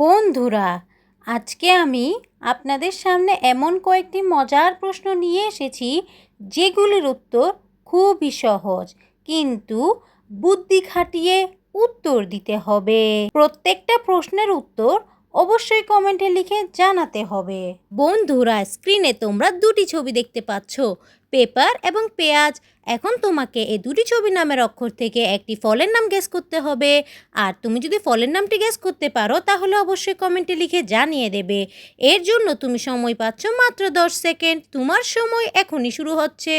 বন্ধুরা, আজকে আমি আপনাদের সামনে এমন কয়েকটি মজার প্রশ্ন নিয়ে এসেছি, যেগুলির উত্তর খুবই সহজ, কিন্তু বুদ্ধি খাটিয়ে উত্তর দিতে হবে। প্রত্যেকটা প্রশ্নের উত্তর অবশ্যই কমেন্টে লিখে জানাতে হবে। বন্ধুরা, স্ক্রিনে তোমরা দুটি ছবি দেখতে পাচ্ছ, পেপার এবং পেঁয়াজ। এখন তোমাকে এই দুটি ছবি নামের অক্ষর থেকে একটি ফলের নাম গেস করতে হবে। আর তুমি যদি ফলের নামটি গেস করতে পারো, তাহলে অবশ্যই কমেন্টে লিখে জানিয়ে দেবে। এর জন্য তুমি সময় পাচ্ছ মাত্র দশ সেকেন্ড। তোমার সময় এখনই শুরু হচ্ছে।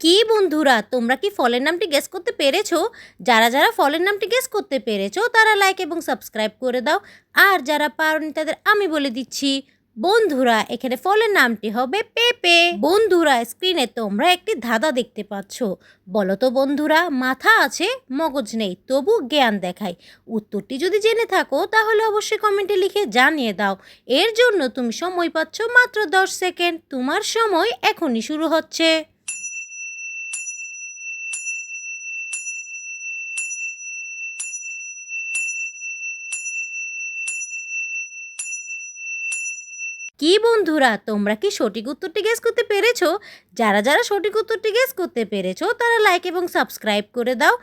কি বন্ধুরা, তোমরা কি ফলের নামটি গেস করতে পেরেছ? যারা যারা ফলের নামটি গেস করতে পেরেছ, তারা লাইক এবং সাবস্ক্রাইব করে দাও। আর যারা পারোনি, তাদের আমি বলে দিচ্ছি, বন্ধুরা, এখানে ফলের নামটি হবে পেঁপে। বন্ধুরা স্ক্রিনে তোমরা একটি ধাঁধা দেখতে পাচ্ছ। বলো তো বন্ধুরা, মাথা আছে, মগজ নেই, তবু জ্ঞান দেখায়। উত্তরটি যদি জেনে থাকো, তাহলে অবশ্যই কমেন্টে লিখে জানিয়ে দাও। এর জন্য তুমি সময় পাচ্ছ মাত্র দশ সেকেন্ড তোমার সময় এখনই শুরু হচ্ছে। কি বন্ধুরা, তোমরা কি সঠিক উত্তরটি গেস করতে পেরেছ? যারা যারা সঠিক উত্তরটি গেস করতে পেরেছ, তারা লাইক এবং সাবস্ক্রাইব করে দাও।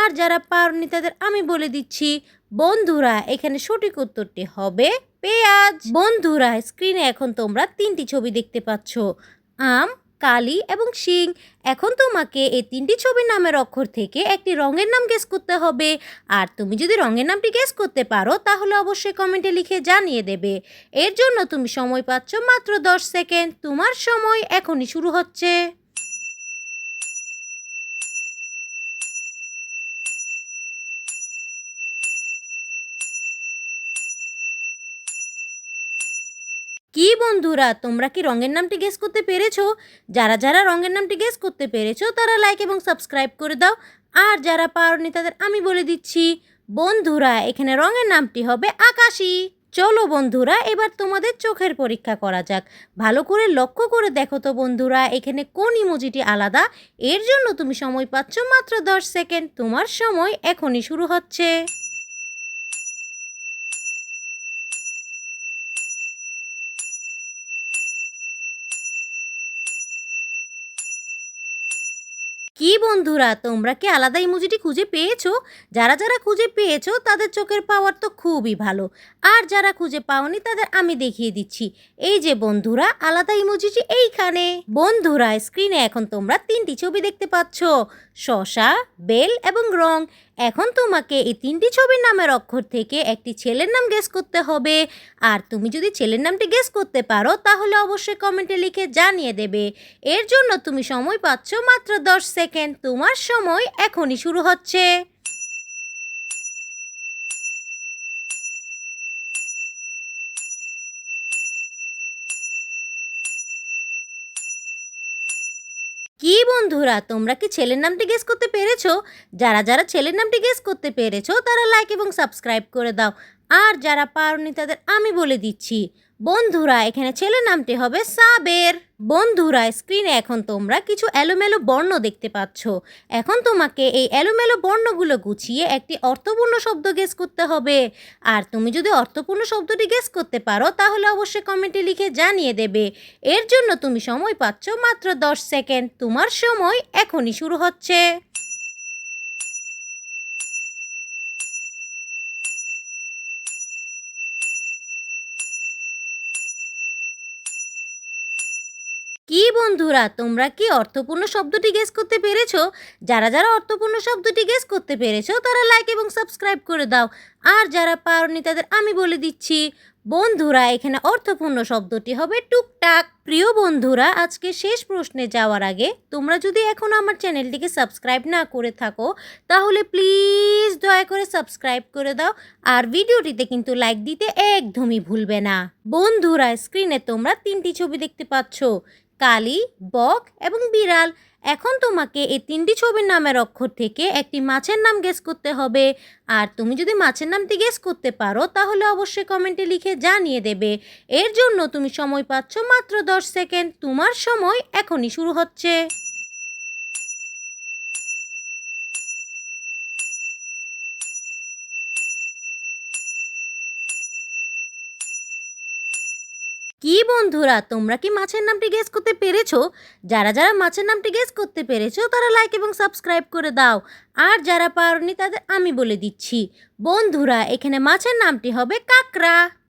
আর যারা পারনি তাদের আমি বলে দিচ্ছি, বন্ধুরা, এখানে সঠিক উত্তরটি হবে পেঁয়াজ। বন্ধুরা স্ক্রিনে এখন তোমরা তিনটি ছবি দেখতে পাচ্ছ। আম কালি এবং সিং এখন তোমাকে এই তিনটি ছবির নামের অক্ষর থেকে একটি রঙের নাম গেস করতে হবে। আর তুমি যদি রঙের নামটি গেস করতে পারো, তাহলে অবশ্যই কমেন্টে লিখে জানিয়ে দেবে। এর জন্য তুমি সময় পাচ্ছ মাত্র দশ সেকেন্ড। তোমার সময় এখনই শুরু হচ্ছে। কি বন্ধুরা, তোমরা কি রঙের নামটি গেস করতে পেরেছ? যারা যারা রঙের নামটি গেস করতে পেরেছ, তারা লাইক এবং সাবস্ক্রাইব করে দাও। আর যারা পারোনি, তাদের আমি বলে দিচ্ছি, বন্ধুরা, এখানে রঙের নামটি হবে আকাশী। চলো বন্ধুরা, এবার তোমাদের চোখের পরীক্ষা করা যাক। ভালো করে লক্ষ্য করে দেখো তো বন্ধুরা, এখানে কোন ইমোজিটি আলাদা? এর জন্য তুমি সময় পাচ্ছ মাত্র দশ সেকেন্ড। তোমার সময় এখনই শুরু হচ্ছে। কি বন্ধুরা, তোমরা কি আলাদা ইমোজিটি খুঁজে পেয়েছ? যারা যারা খুঁজে পেয়েছ, তাদের চোখের পাওয়ার তো খুবই ভালো। আর যারা খুঁজে পাওনি, তাদের আমি দেখিয়ে দিচ্ছি। এই যে বন্ধুরা, আলাদা ইমোজিটি এইখানে। বন্ধুরা স্ক্রিনে এখন তোমরা তিনটি ছবি দেখতে পাচ্ছ। শশা, বেল এবং রং। এখন তোমাকে এই তিনটি ছবির নামের অক্ষর থেকে একটি ছেলের নাম গেস করতে হবে। আর তুমি যদি ছেলের নামটি গেস করতে পারো, তাহলে অবশ্যই কমেন্টে লিখে জানিয়ে দেবে। এর জন্য তুমি সময় পাচ্ছ মাত্র দশ সেকেন্ড তোমার সময় এখনই শুরু হচ্ছে। কি বন্ধুরা, তোমরা কি ছেলের নামটি গেস করতে পেরেছ? যারা যারা ছেলের নামটি গেস করতে পেরেছ, তারা লাইক এবং সাবস্ক্রাইব করে দাও। আর যারা পারোনি, তাদের আমি বলে দিচ্ছি। বন্ধুরা, এখানে ছেলের নামটি হবে সাবের। বন্ধুরা, স্ক্রিনে এখন তোমরা কিছু এলোমেলো বর্ণ দেখতে পাচ্ছ। এখন তোমাকে এই এলোমেলো বর্ণগুলো গুছিয়ে একটি অর্থপূর্ণ শব্দ গেস করতে হবে। আর তুমি যদি অর্থপূর্ণ শব্দটি গেস করতে পারো, তাহলে অবশ্যই কমেন্টে লিখে জানিয়ে দেবে। এর জন্য তুমি সময় পাচ্ছ মাত্র দশ সেকেন্ড তোমার সময় এখনই শুরু হচ্ছে। কি বন্ধুরা, তোমরা কি অর্থপূর্ণ শব্দটি গেস করতে পেরেছ? যারা যারা অর্থপূর্ণ শব্দটি গেস করতে পেরেছ, তারা লাইক এবং সাবস্ক্রাইব করে দাও। আর যারা পারনি, তাদের আমি বলে দিচ্ছি বন্ধুরা, এখানে অর্থপূর্ণ শব্দটি হবে টুকটাক। প্রিয় বন্ধুরা, আজকে শেষ প্রশ্নে যাওয়ার আগে তোমরা যদি এখনও আমার চ্যানেলটিকে সাবস্ক্রাইব না করে থাকো, তাহলে প্লিজ দয়া করে সাবস্ক্রাইব করে দাও আর ভিডিওটিতে কিন্তু লাইক দিতে একদমই ভুলবে না। বন্ধুরা, স্ক্রিনে তোমরা তিনটি ছবি দেখতে পাচ্ছ, কালি, বক এবং বিড়াল। এখন তোমাকে এই তিনটি ছবির নামের অক্ষর থেকে একটি মাছের নাম গেস করতে হবে। আর তুমি যদি মাছের নামটি গেস করতে পারো, তাহলে অবশ্যই কমেন্টে লিখে জানিয়ে দেবে। এর জন্য তুমি সময় পাচ্ছ মাত্র দশ সেকেন্ড তোমার সময় এখনই শুরু হচ্ছে। কি বন্ধুরা, তোমরা কি মাছের নামটি গেস করতে পেরেছ? যারা যারা মাছের নামটি গেস করতে পেরেছ, তারা লাইক এবং সাবস্ক্রাইব করে দাও। আর যারা পারনি, তাদের আমি বলে দিচ্ছি। বন্ধুরা, এখানে মাছের নামটি হবে কাকড়া।